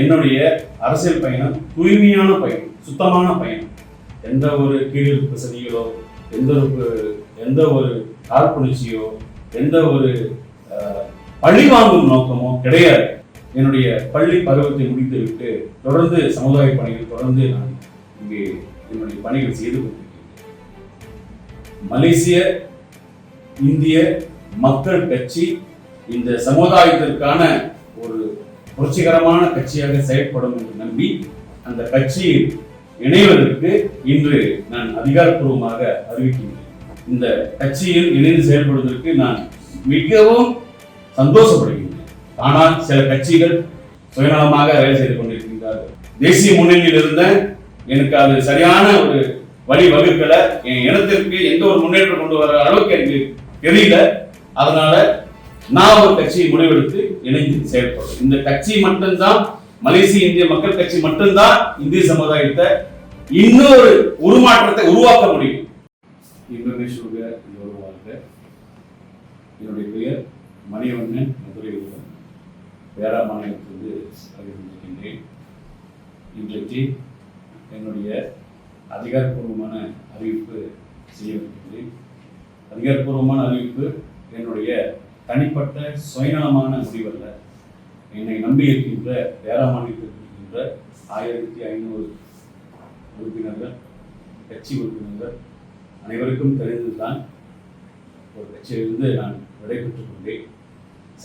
என்னுடைய அரசியல் பயணம் தூய்மையான பயணம் சுத்தமான பயணம். எந்த ஒரு கீழிருப்பு சதிகளோ எந்த ஒரு எந்த ஒரு காழ்ப்புணர்ச்சியோ எந்த ஒரு பழி வாங்கும் நோக்கமோ கிடையாது. என்னுடைய பள்ளி பருவத்தை முடித்துவிட்டு தொடர்ந்து சமுதாய பணிகள் தொடர்ந்து நான் இங்கே என்னுடைய பணிகள் செய்து கொண்டிருக்கிறேன். மலேசிய இந்திய மக்கள் கட்சி இந்த சமுதாயத்திற்கான ஒரு புரட்சிகரமான கட்சியாக செயல்படும் என்று நம்பி அந்த கட்சியில் இணைவதற்கு இன்று நான் அதிகாரப்பூர்வமாக அறிவிக்கின்றேன். இந்த கட்சியில் இணைந்து செயல்படுவதற்கு நான் மிகவும் சந்தோஷப்படுகின்றேன். ஆனால் சில கட்சிகள் சுயநலமாக வேலை செய்து கொண்டிருக்கின்றார்கள். தேசிய முன்னணியில் இருந்த எனக்கு அது சரியான ஒரு வழி வகுக்கல. என் இனத்திற்கு எந்த ஒரு முன்னேற்றம் கொண்டு வர அளவுக்கு எனக்கு தெரியல. அதனால நான் ஒரு கட்சியை முடிவெடுத்து இணைந்து செயல்படும் இந்த கட்சி மட்டும்தான் மலேசிய இந்திய மக்கள் கட்சி மட்டும்தான் இந்திய சமுதாயத்தை இன்னொரு உருமாற்றத்தை உருவாக்க முடியும். இந்தோனேஷியாவுடைய என்னுடைய பெயர் மணிவண்ணன் மதுரையுடன் வேறா மாநிலத்திலிருந்து அறிவித்திருக்கின்றேன் இன்றைக்கு என்னுடைய அதிகாரப்பூர்வமான அறிவிப்பு செய்யவிருக்கின்றேன் அதிகாரப்பூர்வமான அறிவிப்பு என்னுடைய தனிப்பட்ட சுயநலமான முடிவல்ல. என்னை நம்பி இருக்கின்ற வேற இருக்கின்ற ஆயிரத்தி ஐநூறு உறுப்பினர்கள் கட்சி உறுப்பினர்கள் அனைவருக்கும் தெரிந்ததுதான் ஒரு கட்சியிலிருந்து நான் விடைபெற்றுக் கொண்டேன்.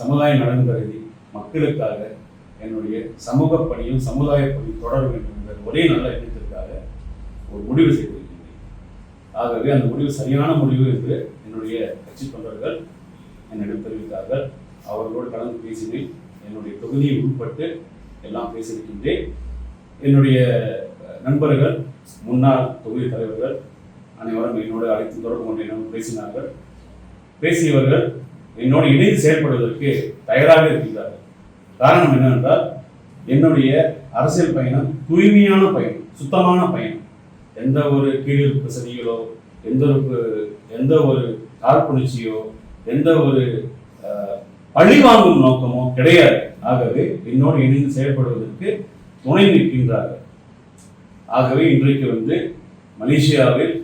சமுதாய நலன் கருதி மக்களுக்காக என்னுடைய சமூக பணியும் சமுதாய பணி தொடர வேண்டும் என்ற ஒரே நல்ல எண்ணத்திற்காக ஒரு முடிவு செய்திருக்கின்றேன் ஆகவே அந்த முடிவு சரியான முடிவு என்று என்னுடைய கட்சி தொண்டர்கள் என்னிடம் தெரிவித்தார்கள் அவர்களோடு கலந்து பேசினேன். என்னுடைய தொகுதியை உட்பட்டு எல்லாம் பேசியிருக்கின்றேன். என்னுடைய நண்பர்கள் முன்னாள் தொகுதி தலைவர்கள் அனைவரும் என்னோடு அழைத்து தொடர்பு கொண்டு என்னோடு பேசினார்கள். பேசியவர்கள் என்னோடு இணைந்து செயல்படுவதற்கு தயாராக இருக்கின்றார்கள். காரணம் என்னவென்றால் என்னுடைய அரசியல் பயணம் தூய்மையான பயணம் சுத்தமான பயணம். எந்த ஒரு கீழிருப்பு சதிகளோ எந்த ஒரு எந்த ஒரு காழ்ப்புணர்ச்சியோ எந்த ஒரு பழி பழிவாங்கும் நோக்கமோ கிடையாது. ஆகவே என்னோடு இணைந்து செயல்படுவதற்கு துணை நிற்கின்றார்கள். ஆகவே இன்றைக்கு வந்து மலேசியாவில்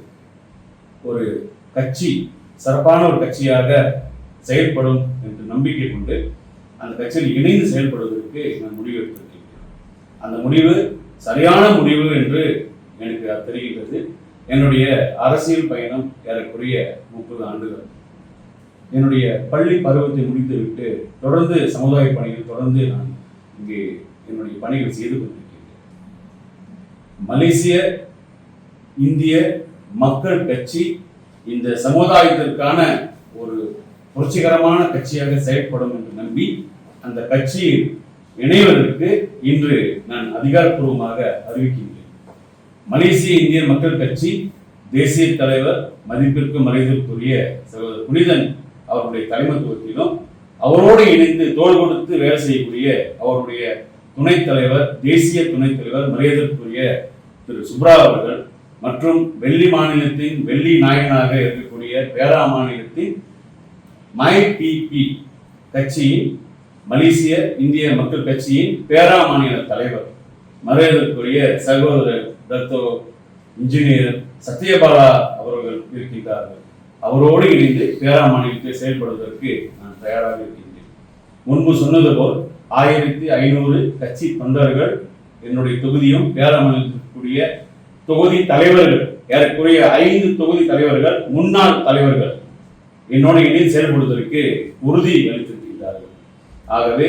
ஒரு கட்சி சிறப்பான ஒரு கட்சியாக செயல்படும் என்று நம்பிக்கை கொண்டு அந்த கட்சியில் இணைந்து செயல்படுவதற்கு நான் முடிவெடுத்திருக்கிறேன் அந்த முடிவு சரியான முடிவு என்று எனக்கு தெரிகின்றது. என்னுடைய அரசியல் பயணம் ஏறக்குறைய முப்பது ஆண்டுகள். என்னுடைய பள்ளி பருவத்தை முடித்துவிட்டு தொடர்ந்து சமுதாய பணிகள் தொடர்ந்து நான் இங்கே என்னுடைய பணிகள் செய்து கொண்டிருக்கிறேன் மலேசிய இந்திய மக்கள் கட்சி இந்த சமுதாயத்திற்கான ஒரு புரட்சிகரமான கட்சியாக செயல்படும் என்று நம்பி அந்த கட்சியில் இணைவதற்கு இன்று நான் அதிகாரப்பூர்வமாக அறிவிக்கின்றேன். மலேசிய இந்திய மக்கள் கட்சி தேசிய தலைவர் மதிப்பிற்கு மரியாதைக்குரிய சகோதரர் புனிதன் அவருடைய தலைமைத்துவத்திலும் அவரோடு இணைந்து தோள் கொடுத்து வேலை செய்யக்கூடிய அவருடைய துணைத் தலைவர் தேசிய துணைத் தலைவர் மரியாதைக்குரிய திரு சுப்ரா அவர்கள் மற்றும் வெள்ளி மாநிலத்தின் வெள்ளி நாயகனாக இருக்கக்கூடிய பேரா மாநிலத்தின் மை பிபி கட்சியின் மலேசிய இந்திய மக்கள் கட்சியின் பேரா மாநில தலைவர் மரியாதைக்குரிய சகோதரர் தத்தோ இன்ஜினியர் சத்யபாலா அவர்கள் இருக்கின்றார்கள். அவரோடு இணைந்து பேரா மாநிலத்தை செயல்படுவதற்கு நான் தயாராக இருக்கின்றேன். முன்பு சொன்னது போல் ஆயிரத்தி ஐநூறு கட்சி தொண்டர்கள் என்னுடைய தொகுதியும் பேரா மாநிலத்திற்குரிய தொகுதி தலைவர்கள் ஏறக்குறைய ஐந்து தொகுதி தலைவர்கள் முன்னாள் தலைவர்கள் என்னோடு இணைந்து செயல்படுவதற்கு உறுதி அளித்திருக்கின்றார்கள். ஆகவே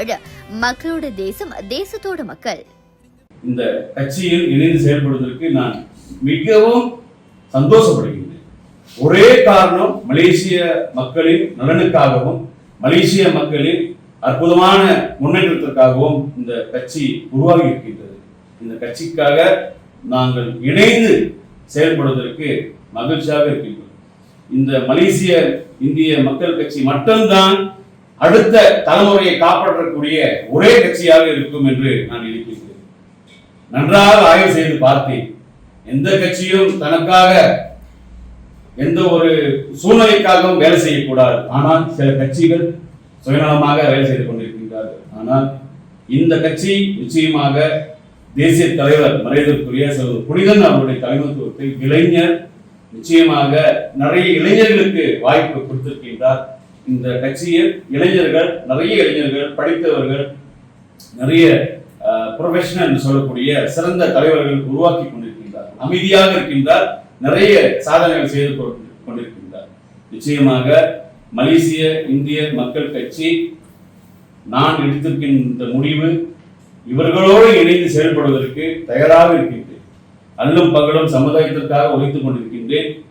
எழ மக்களோட தேசம் தேசத்தோட மக்கள். இந்த கட்சியில் இணைந்து செயல்படுவதற்கு நான் மிகவும் சந்தோஷப்படுகின்றேன். ஒரே காரணம் மலேசிய மக்களின் நலனுக்காகவும் மலேசிய மக்களின் அற்புதமான முன்னேற்றத்திற்காகவும் இந்த கட்சி உருவாகி இருக்கின்றது. இந்த கட்சிக்காக நாங்கள் இணைந்து செயல்படுவதற்கு மகிழ்ச்சியாக இருக்கின்றோம். இந்த மலேசிய இந்திய மக்கள் கட்சி மட்டும்தான் அடுத்த தலைமுறையை காப்பாற்றக்கூடிய ஒரே கட்சியாக இருக்கும் என்று நான் நினைக்கின்றேன் நன்றாக ஆய்வு செய்து பார்த்தேன். எந்த கட்சியும் தனக்காக எந்த ஒரு சூழ்நிலைக்காகவும் வேலை செய்யக்கூடாது. ஆனால் சில கட்சிகள் சுயநலமாக வேலை செய்து கொண்டிருக்கின்றார்கள். ஆனால் இந்த கட்சி நிச்சயமாக தேசிய தலைவர் மறைதற்குரிய செல்வர் புனிதன் அவருடைய தலைமைத்துவத்தில் இளைஞர் நிச்சயமாக நிறைய இளைஞர்களுக்கு வாய்ப்பு கொடுத்திருக்கின்றார். இந்த கட்சியில் இளைஞர்கள் நிறைய இளைஞர்கள் படித்தவர்கள் நிறைய ப்ரொஃபஷனல் சொல்லக்கூடிய சிறந்த தலைவர்கள் உருவாக்கி கொண்டிருக்கின்றார். அமைதியாக இருக்கின்றார். நிறைய சாதனைகள் செய்து கொண்டு- கொண்டிருக்கின்றார். நிச்சயமாக மலேசிய இந்திய மக்கள் கட்சி நான் எடுத்திருக்கின்ற முடிவு இவர்களோடு இணைந்து செயல்படுவதற்கு தயாராக இருக்கின்றேன். அல்லும் பகலும் சமுதாயத்திற்காக உழைத்துக் கொண்டிருக்கின்றேன்.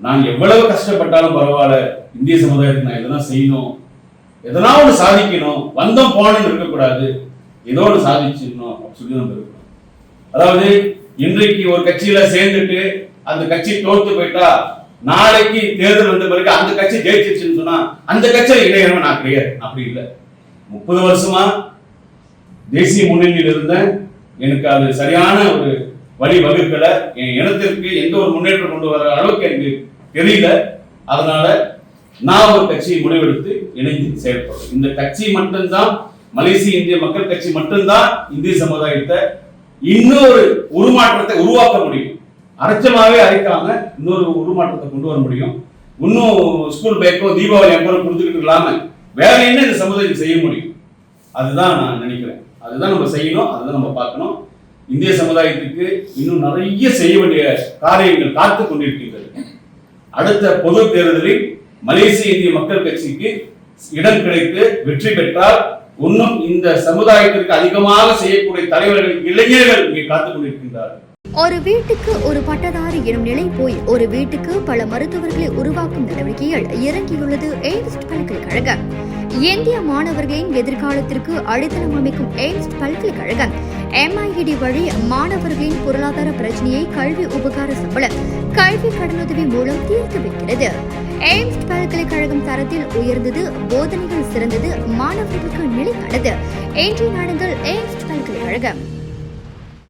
நான் எவ்வளவு கஷ்டப்பட்டாலும் பரவாயில்ல இந்திய சமுதாயத்துக்கு நான் எதனா செய்யணும் எதனா ஒன்று சாதிக்கணும் வந்தோம் போனோம்னு இருக்கக்கூடாது ஏதோ ஒன்று சாதிச்சிடணும் அப்படின்னு சொல்லி நம்ம இருக்கணும். அதாவது இன்றைக்கு ஒரு கட்சியில சேர்ந்துட்டு அந்த கட்சி தோத்து போயிட்டா நாளைக்கு தேர்தல் வந்த பிறகு அந்த கட்சி ஜெயிச்சிருச்சுன்னு சொன்னா அந்த கட்சியில இணையணும் நான் கிடையாது. அப்படி இல்லை. முப்பது வருஷமா தேசிய முன்னணியில் இருந்தேன் எனக்கு அது சரியான ஒரு வழிவகுக்கல. என் இனத்திற்கு எந்த ஒரு முன்னேற்றம் கொண்டு வர அளவுக்கு எனக்கு தெரியல. அதனால நான் ஒரு கட்சியை முடிவெடுத்து இணைந்து செயல்படும் இந்த கட்சி மட்டும்தான் மலேசிய இந்திய மக்கள் கட்சி மட்டும்தான் இந்திய சமுதாயத்தை இன்னொரு உருமாற்றத்தை உருவாக்க முடியும். அரைச்சமாவே அரைக்காம இன்னொரு உருமாற்றத்தை கொண்டு வர முடியும். இன்னும் ஸ்கூல் பேக்கோ தீபாவளி அப்போ கொடுத்துக்கிட்டு இல்லாம வேற என்ன இந்த சமுதாயம் செய்ய முடியும்? அதுதான் நான் நினைக்கிறேன். அதுதான் நம்ம செய்யணும் அதுதான் நம்ம பார்க்கணும். இந்திய சமுதாயத்துக்கு இன்னும் நிறைய செய்ய வேண்டிய காரியங்கள் காத்து கொண்டிருக்கின்றது. அடுத்த பொது தேர்தலில் மலேசிய இந்திய மக்கள் கட்சிக்கு இடம் கிடைத்து வெற்றி பெற்றால் இன்னும் இந்த சமுதாயத்திற்கு அதிகமாக செய்யக்கூடிய தலைவர்கள் இளைஞர்கள் இங்கே காத்துக் கொண்டிருக்கின்றார்கள். ஒரு வீட்டுக்கு ஒரு பட்டதாரி எனும் நிலை போய் ஒரு வீட்டுக்கு பல மருத்துவர்களை உருவாக்கும் நடவடிக்கையில் இறங்கியுள்ளது எய்ம்ஸ் பல்கலைக்கழகம். இந்திய மாணவர்களின் எதிர்காலத்திற்கு அடித்தளம் அமைக்கும் எய்ம்ஸ் பல்கலைக்கழகம் எம்ஐஇடி வழி மாணவர்களின் பொருளாதார பிரச்சனையை கல்வி உபகார சம்பளம் கல்வி கடனுதவி மூலம் தீர்த்து வைக்கிறது எய்ம்ஸ் பல்கலைக்கழகம் தரத்தில் உயர்ந்தது போதனைகள் சிறந்தது மாணவர்களுக்கு நிலையானது இன்றைய நாடுகள் எய்ம்ஸ் பல்கலைக்கழகம்.